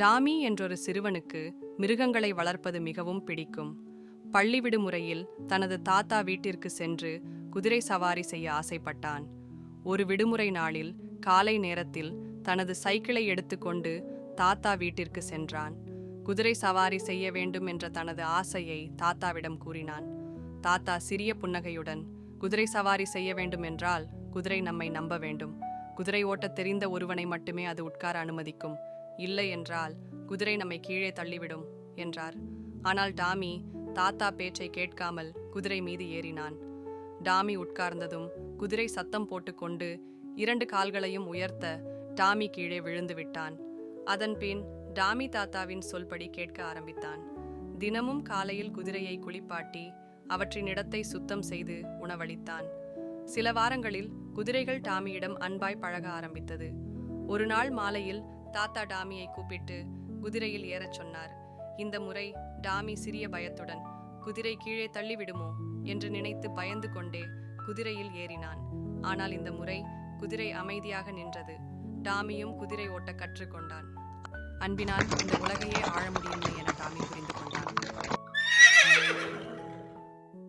Tommy என்றொரு சிறுவனுக்கு மிருகங்களை வளர்ப்பது மிகவும் பிடிக்கும். பள்ளி விடுமுறையில் தனது தாத்தா வீட்டிற்கு சென்று குதிரை சவாரி செய்ய ஆசைப்பட்டான். ஒரு விடுமுறை நாளில் காலை நேரத்தில் தனது சைக்கிளை எடுத்துக்கொண்டு தாத்தா வீட்டிற்கு சென்றான். குதிரை சவாரி செய்ய வேண்டும் என்ற தனது ஆசையை தாத்தாவிடம் கூறினான். தாத்தா சிறிய புன்னகையுடன் குதிரை சவாரி செய்ய வேண்டும் என்றால் குதிரை நம்மை நம்ப வேண்டும். குதிரை ஓட்டத் தெரிந்த ஒருவனை மட்டுமே அது உட்கார அனுமதிக்கும். இல்லை என்றால் குதிரை நம்மை கீழே தள்ளிவிடும் என்றார். ஆனால் டாமி தாத்தா பேச்சை கேட்காமல் குதிரை மீது ஏறினான். டாமி உட்கார்ந்ததும் குதிரை சத்தம் போட்டுக்கொண்டு இரண்டு கால்களையும் உயர்த்த டாமி கீழே விழுந்து விட்டான். அதன்பின் டாமி தாத்தாவின் சொல்படி கேட்க ஆரம்பித்தான். தினமும் காலையில் குதிரையை குளிப்பாட்டி அவற்றின் இடத்தை சுத்தம் செய்து உணவளித்தான். சில வாரங்களில் குதிரைகள் டாமியிடம் அன்பாய் பழக ஆரம்பித்தது. ஒரு நாள் மாலையில் தாத்தா டாமியை கூப்பிட்டு குதிரையில் ஏறச் சொன்னார். இந்த முறை டாமி சிறிய பயத்துடன் குதிரை கீழே தள்ளிவிடுமோ? என்று நினைத்து பயந்து கொண்டே குதிரையில் ஏறினான். ஆனால் இந்த முறை குதிரை அமைதியாக நின்றது. டாமியும் குதிரை ஓட்ட கற்றுக்கொண்டான் அன்பினால் இந்த உலகையே